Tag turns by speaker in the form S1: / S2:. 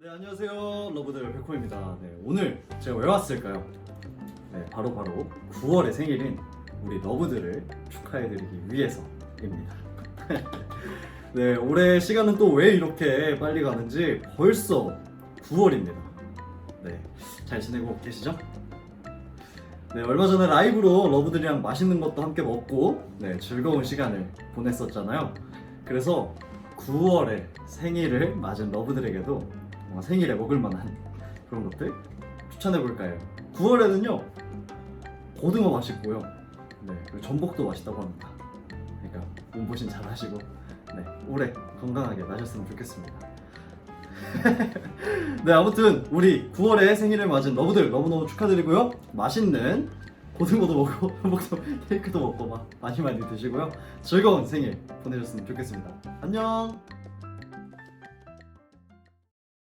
S1: 네 안녕하세요 러브들 백호입니다. 네 오늘 제가 왜 왔을까요? 네 바로 바로 9월의 생일인 우리 러브들을 축하해드리기 위해서입니다. 네 올해 시간은 또 왜 이렇게 빨리 가는지 벌써 9월입니다. 네잘 지내고 계시죠? 네 얼마 전에 라이브로 러브들이랑 맛있는 것도 함께 먹고 네 즐거운 시간을 보냈었잖아요. 그래서 9월에 생일을 맞은 러브들에게도 뭔가 생일에 먹을 만한 그런 것들 추천해 볼까요? 9월에는요 고등어 맛있고요, 네 그리고 전복도 맛있다고 합니다. 그러니까 몸보신 잘 하시고 네 올해 건강하게 마셨으면 좋겠습니다. 네 아무튼 우리 9월에 생일을 맞은 러브들 너무너무 축하드리고요. 맛있는 고등어도 먹고 전복도 케이크도 먹고 막 많이 많이 드시고요. 즐거운 생일 보내셨으면 좋겠습니다. 안녕.